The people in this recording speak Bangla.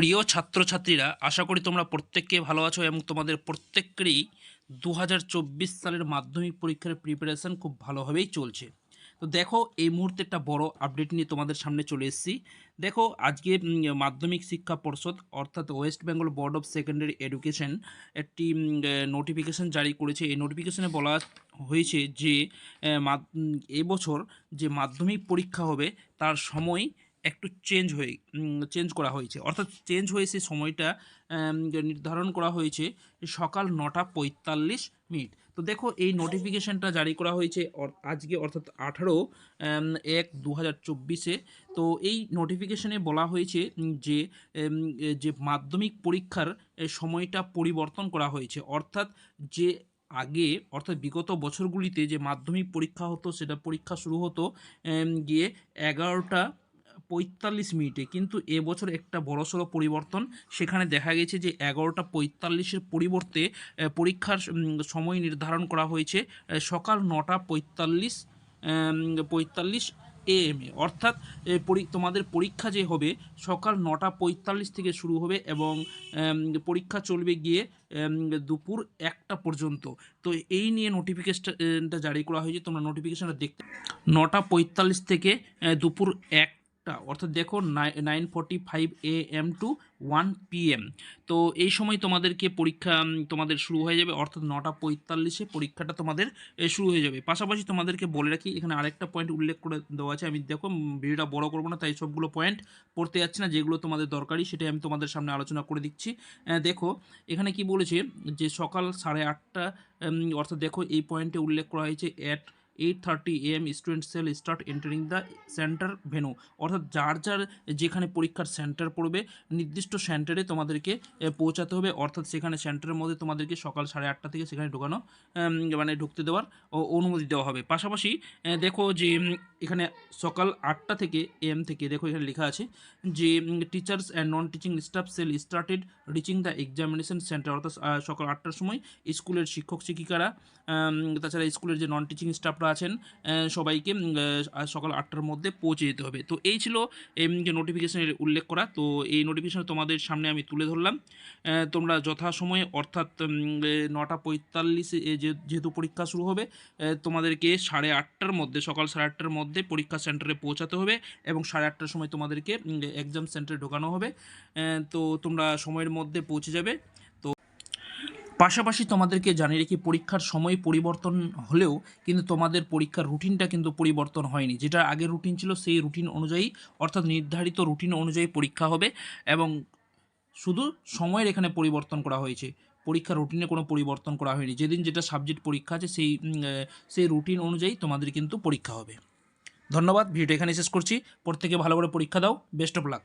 প্রিয় ছাত্রছাত্রীরা, আশা করি তোমরা প্রত্যেককে ভালো আছো এবং তোমাদের প্রত্যেকেরই দু হাজার চব্বিশ সালের মাধ্যমিক পরীক্ষার প্রিপারেশন খুব ভালোভাবেই চলছে। তো দেখো, এই মুহূর্তে একটা বড় আপডেট নিয়ে তোমাদের সামনে চলে এসেছি। দেখো, আজকে মাধ্যমিক শিক্ষা পর্ষদ অর্থাৎ West Bengal board of secondary education একটি নোটিফিকেশন জারি করেছে। এই নোটিফিকেশনে বলা হয়েছে যে এবছর যে মাধ্যমিক পরীক্ষা হবে, তার সময় একটু চেঞ্জ হয়ে চেঞ্জ করা হয়েছে। অর্থাৎ চেঞ্জ হয়েছে সময়টা নির্ধারণ করা হয়েছে সকাল নটা পঁয়তাল্লিশ মিনিট। তো দেখো, এই নোটিফিকেশনটা জারি করা হয়েছে আজকে অর্থাৎ আঠারো এক দু হাজার চব্বিশে। তো এই নোটিফিকেশনে বলা হয়েছে যে যে মাধ্যমিক পরীক্ষার সময়টা পরিবর্তন করা হয়েছে। অর্থাৎ যে আগে, অর্থাৎ বিগত বছরগুলিতে যে মাধ্যমিক পরীক্ষা হতো, সেটা পরীক্ষা শুরু হতো গিয়ে এগারোটা পঁয়তাল্লিশ মিনিটে। কিন্তু এবছর একটা বড়সড় পরিবর্তন। সেখানে দেখা গেছে যে এগারোটা পঁয়তাল্লিশের পরিবর্তে পরীক্ষার সময় নির্ধারণ করা হয়েছে সকাল নটা পঁয়তাল্লিশ পঁয়তাল্লিশ এএম এ। অর্থাৎ তোমাদের পরীক্ষা যে হবে, সকাল নটা পঁয়তাল্লিশ থেকে শুরু হবে এবং পরীক্ষা চলবে গিয়ে দুপুর একটা পর্যন্ত। তো এই নিয়ে নোটিফিকেশনটা জারি করা হয়েছে, তোমরা নোটিফিকেশনটা দেখতে নটা পঁয়তাল্লিশ থেকে দুপুর একটা অর্থাৎ দেখো nine forty five A M to one P M তো এই সময় তোমাদেরকে পরীক্ষা তোমাদের শুরু হয়ে যাবে, অর্থাৎ নটা পঁয়তাল্লিশে পরীক্ষাটা তোমাদের শুরু হয়ে যাবে। পাশাপাশি তোমাদেরকে বলে রাখি, এখানে আরেকটা পয়েন্ট উল্লেখ করে দেওয়া আছে। আমি দেখো ভিডিওটা বড় করব না, তাই সবগুলো পয়েন্ট পড়তে যাচ্ছি না, যেগুলো তোমাদের দরকারি, সেটাই আমি তোমাদের সামনে আলোচনা করে দিচ্ছি। দেখো, এখানে কি বলেছে যে সকাল সাড়ে আটটা অর্থাৎ দেখো, এই পয়েন্টে উল্লেখ করা হয়েছে at eight thirty AM student shall start entering the centre venue অর্থাৎ যার যার যেখানে পরীক্ষার সেন্টার পড়বে, নির্দিষ্ট সেন্টারে তোমাদেরকে পৌঁছাতে হবে। অর্থাৎ সেখানে সেন্টারের মধ্যে তোমাদেরকে সকাল সাড়ে আটটা থেকে সেখানে ঢোকানো মানে ঢুকতে দেওয়ার অনুমতি দেওয়া হবে। পাশাপাশি দেখো যে এখানে সকাল আটটা থেকে এম থেকে দেখো এখানে লেখা আছে যে teachers and non teaching staff shall started reaching the examination centre অর্থাৎ সকাল আটটার সময় স্কুলের শিক্ষক শিক্ষিকারা তাছাড়া স্কুলের যে নন টিচিং স্টাফরা আছেন সবাইকে সকাল আটটার মধ্যে পৌঁছে যেতে হবে। তো এই ছিল যে নোটিফিকেশনের উল্লেখ করা। তো এই নোটিফিকেশন তোমাদের সামনে আমি তুলে ধরলাম। তোমরা যথাসময়ে, অর্থাৎ নটা পঁয়তাল্লিশে যেহেতু পরীক্ষা শুরু হবে তোমাদেরকে সাড়ে আটটার মধ্যে, সকাল সাড়ে আটটার মধ্যে পরীক্ষা সেন্টারে পৌঁছাতে হবে এবং সাড়ে আটটার সময় তোমাদেরকে এক্সাম সেন্টারে ঢোকানো হবে। তো তোমরা সময়ের মধ্যে পৌঁছে যাবে। পাশাপাশি তোমাদেরকে জানিয়ে রেখি, পরীক্ষার সময় পরিবর্তন হলেও কিন্তু তোমাদের পরীক্ষার রুটিনটা কিন্তু পরিবর্তন হয়নি। যেটা আগে রুটিন ছিল, সেই রুটিন অনুযায়ী, অর্থাৎ নির্ধারিত রুটিন অনুযায়ী পরীক্ষা হবে এবং শুধু সময়ের এখানে পরিবর্তন করা হয়েছে। পরীক্ষার রুটিনে কোনো পরিবর্তন করা হয়নি। যেদিন যেটা সাবজেক্ট পরীক্ষা আছে, সেই সেই রুটিন অনুযায়ী তোমাদের কিন্তু পরীক্ষা হবে। ধন্যবাদ। ভিডিওটা এখানে শেষ করছি। প্রত্যেকে ভালো করে পরীক্ষা দাও। Best of luck.